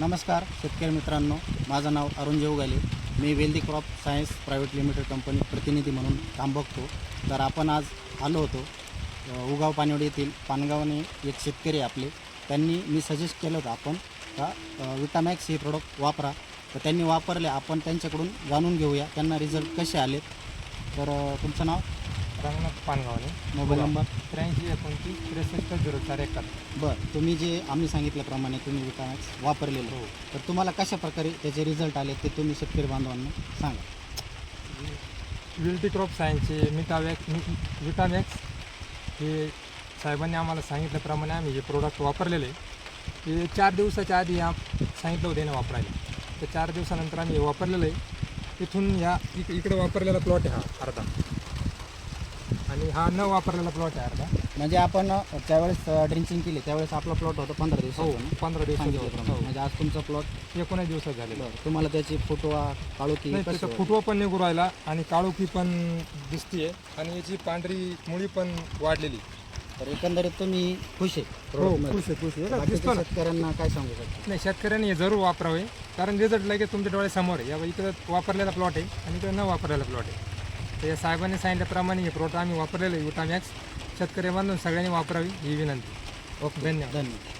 नमस्कार शेतकरी मित्रांनो. माझं नाव अरुण जेवगाले. मी wealthy crop science private limited company प्रतिनिधी म्हणून काम बघतो. तर आपण आज आलो होतो उगाव पानवडी येथील पानगावने एक शेतकरी आहे आपले. त्यांनी मी सजेस्ट केलं होतं आपण का विटामॅक्स हे प्रोडक्ट वापरा. तर त्यांनी वापरले आपण त्यांच्याकडून जाणून घेऊया. त्यांना रिझल्ट कसे आले तर तुमचं नाव? Ranganath पानगावने mobile number? त्र्याऐंशी एकोणतीस त्रेसष्ट झिरो चार एकाहत्तर. बरं तुम्ही जे आम्ही सांगितल्याप्रमाणे तुम्ही विटामॅक्स वापरलेलं हो. तर तुम्हाला कशा प्रकारे त्याचे रिझल्ट आले ते तुम्ही शेतकरी बांधवांना सांगा. विल्टी क्रॉप सायन्सचे मिटावॅक्स मि विटामॅक्स हे साहेबांनी आम्हाला सांगितल्याप्रमाणे आम्ही जे प्रोडक्ट वापरलेले ते चार दिवसाच्या आधी या सांगितलं होतं यानं वापरायला. तर चार दिवसानंतर आम्ही हे वापरलेलं आहे. तिथून या इक इकडे वापरलेला प्लॉट आहे हा अर्धा. आणि हा न वापरलेला प्लॉट आहे अर्धा म्हणजे आपण त्यावेळेस ड्रिंचिंग केली त्यावेळेस आपला प्लॉट होता पंधरा हो दिवसाचा ना? पंधरा दिवसाचा सांगितल्याप्रमाणे. होता. म्हणजे आज तुमचा प्लॉट हो एकोणीस दिवसात झालेला तुम्हाला त्याची फोटो नाही कशी त्याचा? फुटवा पण निघू राहिला आणि काळोखी पण दिसतीये आणि याची पांढरी मुळी पण वाढलेली तर एकंदरीत तुम्ही खुश आहे हो. खुश आहे खुश आहे हे बघ, बाकीच्या दिसतो ना शेतकऱ्यांना काय सांगू शकतो नाही शेतकऱ्यांनी हे जरूर वापरावे कारण रिझल्ट लगेच तुमच्या डोळ्यासमोर आहे या इकडं वापरलेला प्लॉट आहे आणि इकडं न वापरलेला प्लॉट आहे तर या साहेबांनी सांगितल्याप्रमाणे हे प्रोडक्ट आम्ही वापरलेलं आहे. विटामॅक्स शेतकरी बांधून सगळ्यांनी वापरावी ही विनंती. ओके धन्यवाद. धन्यवाद.